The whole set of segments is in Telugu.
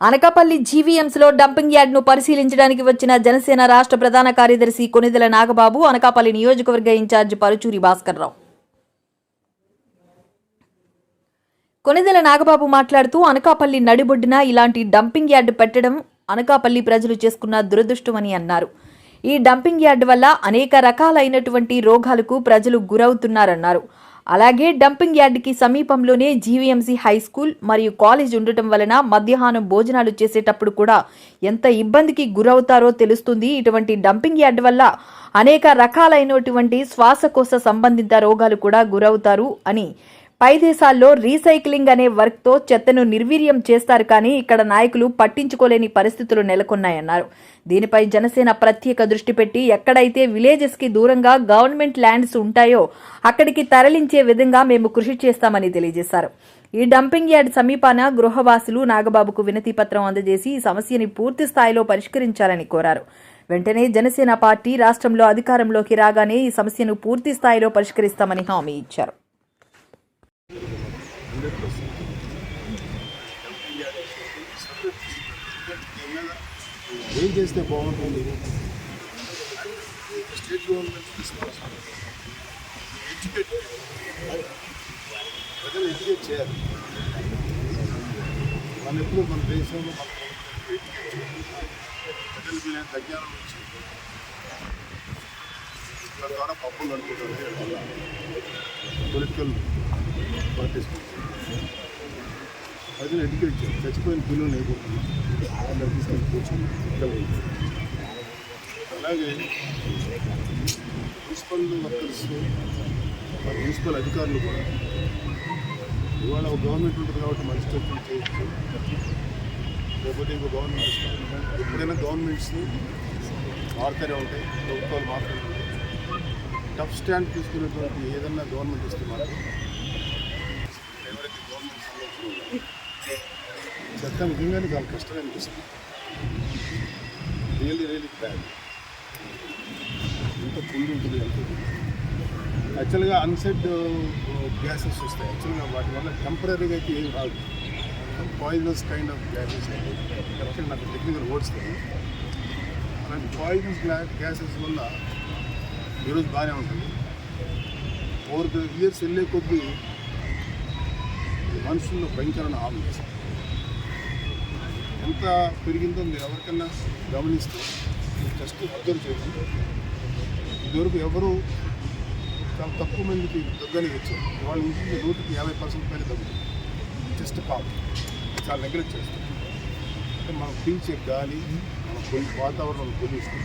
అనకాపల్లి జీవీఎంసీలో డంపింగ్ యార్డ్ను పరిశీలించడానికి వచ్చిన జనసేన రాష్ట్ర ప్రధాన కార్యదర్శి కొనిదెల నాగబాబు అనకాపల్లి నియోజకవర్గ ఇన్ఛార్జ్ పరుచూరి భాస్కర్రావు. కొనిదెల నాగబాబు మాట్లాడుతూ అనకాపల్లి నడిబొడ్డున ఇలాంటి డంపింగ్ యార్డ్ పెట్టడం అనకాపల్లి ప్రజలు చేసుకున్న దురదృష్టమని అన్నారు. ఈ డంపింగ్ యార్డ్ వల్ల అనేక రకాలైనటువంటి రోగాలకు ప్రజలు గురవుతున్నారన్నారు. అలాగే డంపింగ్ యార్డ్కి సమీపంలోనే జీవీఎంసీ హై స్కూల్ మరియు కాలేజ్ ఉండటం వలన మధ్యాహ్నం భోజనాలు చేసేటప్పుడు కూడా ఎంత ఇబ్బందికి గురవుతారో తెలుస్తుంది. ఇటువంటి డంపింగ్ యార్డ్ వల్ల అనేక రకాలైనటువంటి శ్వాసకోశ సంబంధిత రోగాలు కూడా గురవుతారు అని పై దేశాల్లో రీసైక్లింగ్ అనే వర్క్తో చెత్తను నిర్వీర్యం చేస్తారు కానీ ఇక్కడ నాయకులు పట్టించుకోలేని పరిస్థితులు నెలకొన్నాయన్నారు. దీనిపై జనసేన ప్రత్యేక దృష్టి పెట్టి ఎక్కడైతే విలేజెస్కి దూరంగా గవర్నమెంట్ ల్యాండ్స్ ఉంటాయో అక్కడికి తరలించే విధంగా మేము కృషి చేస్తామని తెలియజేశారు. ఈ డంపింగ్ యార్డ్ సమీపాన గృహవాసులు నాగబాబుకు వినతి పత్రం అందజేసి ఈ సమస్యని పూర్తి స్థాయిలో పరిష్కరించాలని కోరారు. వెంటనే జనసేన పార్టీ రాష్ట్రంలో అధికారంలోకి రాగానే ఈ సమస్యను పూర్తి స్థాయిలో పరిష్కరిస్తామని హామీ ఇచ్చారు. ఏం చేస్తే బాగుంటుంది? స్టేట్ గవర్నమెంట్ ఎడ్యుకేట్ ప్రజలు ఎడ్యుకేట్ చేయాలి. మన ఎప్పుడు మన దేశంలో మన ఎడ్యుకేట్ చేయాలి. ప్రజలు తగ్గాలని వచ్చింది ఇక్కడ ద్వారా పప్పులు అనుకుంటారు. పొలిటికల్ పార్టీస్ ప్రజలు ఎడ్యుకేషన్ చచ్చిపోయిన పిల్లలు అయిపోతుంది అందరు తీసుకెళ్ళి కూర్చొని అలాగే మున్సిపల్ వర్కర్స్ మున్సిపల్ అధికారులు కూడా ఇవాళ ఒక గవర్నమెంట్ ఉంటుంది కాబట్టి మంచి స్టెప్లు చేయొచ్చు లేకపోతే ఇంకో గవర్నమెంట్ ఎప్పుడైనా గవర్నమెంట్స్ మారుతూనే ఉంటాయి. ప్రభుత్వాలు మారుతూనే ఉంటాయి టఫ్ స్టాండ్ తీసుకునేటువంటి ఏదన్నా గవర్నమెంట్ ఇస్తే మాత్రం ఎవరైతే గవర్నమెంట్ చెత్త నిజంగానే చాలా కష్టం అనిపిస్తుంది. రియల్లీ రియల్లీ బ్యాడ్ ఎంత ఫుల్ ఉంటుంది ఎంత యాక్చువల్గా అన్సెట్ గ్యాసెస్ వస్తాయి. యాక్చువల్గా వాటి వల్ల టెంపరీగా అయితే ఏం రాదు. పాయిజనస్ కైండ్ ఆఫ్ గ్యాసెస్ కరెక్ట్గా నాకు టెక్నికల్ వర్డ్స్ తెలియదు అలాంటి పాయిజనస్ గ్యాసెస్ వల్ల ఈరోజు బాగానే ఉంటుంది. ఓవర్ ద ఇయర్స్ వెళ్ళే కొద్దీ మనుషుల్లో భయంకరమైన ఆలోచన ఎంత పెరిగిందో మీరు ఎవరికన్నా గమనిస్తే జస్ట్ అబ్జర్వ్ చేయండి. ఇదివరకు ఎవరు చాలా తక్కువ మందికి దగ్గరని వచ్చారు వాళ్ళ ఇంటికి నూటికి యాభై పర్సెంట్ పైన తగ్గుతుంది జస్ట్ పాపం చాలా నెగ్లెక్ట్ చేస్తారు. అంటే మనం పీల్చే గాలి మన కొన్ని వాతావరణం పొల్యూషన్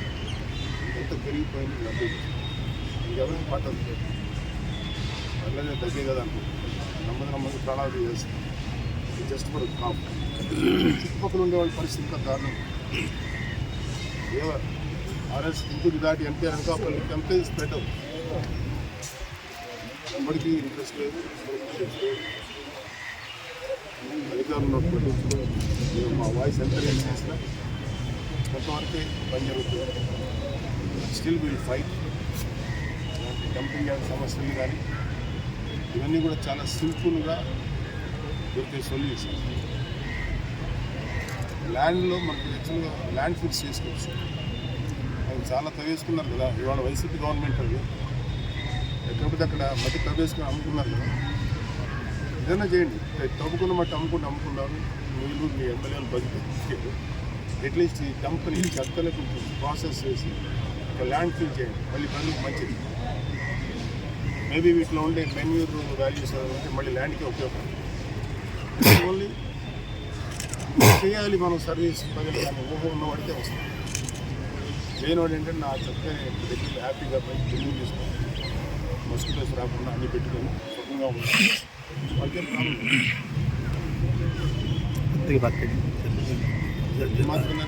ఎంత పెరిగిపోయింది ఇంకెవరికి పట్టదు అలాగే తగ్గే కదా అనుకుంటున్నాను నమ్మది నమ్మది ప్రాణాలు చేస్తాం జస్ట్ ఫర్ కాప్ చుట్టుపక్కల ఉండే వాళ్ళ పరిస్థితి ఇంకా దారుణం. ఏవర్ ఆర్ఎస్ ఇంటికి దాటి ఎంపీ అనకాపల్లి ఎంపీ స్ప్రెడ్ ఎవరికి ఇంట్రెస్ట్ లేదు అధికారంలో పట్టించుకో నేను మా వాయిస్ ఎంత రేస్ చేసినా కొంతవరకే పని జరుగుతుంది. Still will fight dumping yard సమస్యలు కానీ ఇవన్నీ కూడా చాలా సింపుల్గా దొరికే సొల్యూషన్. ల్యాండ్లో మనకు యాక్చువల్గా ల్యాండ్ ఫిక్స్ చేసుకోవచ్చు. అది చాలా తవ్వేసుకున్నారు కదా ఇవాళ వైసీపీ గవర్నమెంట్ అది. ఎక్కడికి అక్కడ మట్టి తవ్వేసుకుని అమ్ముకున్నారు కదా. ఏదైనా చేయండి. తవ్వుకున్న మట్టి అమ్ముకుంటూ అమ్ముకున్నారు మీరు మీ ఎమ్మెల్యేలు బతుకు అట్లీస్ట్ ఈ కంపెనీ చెత్తలకు ప్రాసెస్ చేసి ఒక ల్యాండ్ ఫిల్ చేయండి. మళ్ళీ పనులకు మంచిది. మేబీ వీటిలో ఉండే మెన్యూర్ వాల్యూస్ ఉంటే మళ్ళీ ల్యాండ్కి ఉపయోగపడుతుంది ఓన్లీ చేయాలి మనం సర్వీస్ ప్రజలు కానీ ఊహ ఉన్నవాడితే వస్తుంది లేనివాడు ఏంటంటే నా చక్కని దగ్గర హ్యాపీగా పోయి బిల్డింగ్ తీసుకొని మస్కిటోస్ రాకుండా అన్ని పెట్టుకొని సుఖంగా ఉంటాం. వాళ్ళకేం ప్రాబ్లం మాత్రమే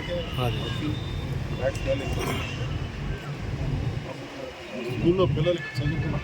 స్కూల్లో పిల్లలకి చదువుకున్న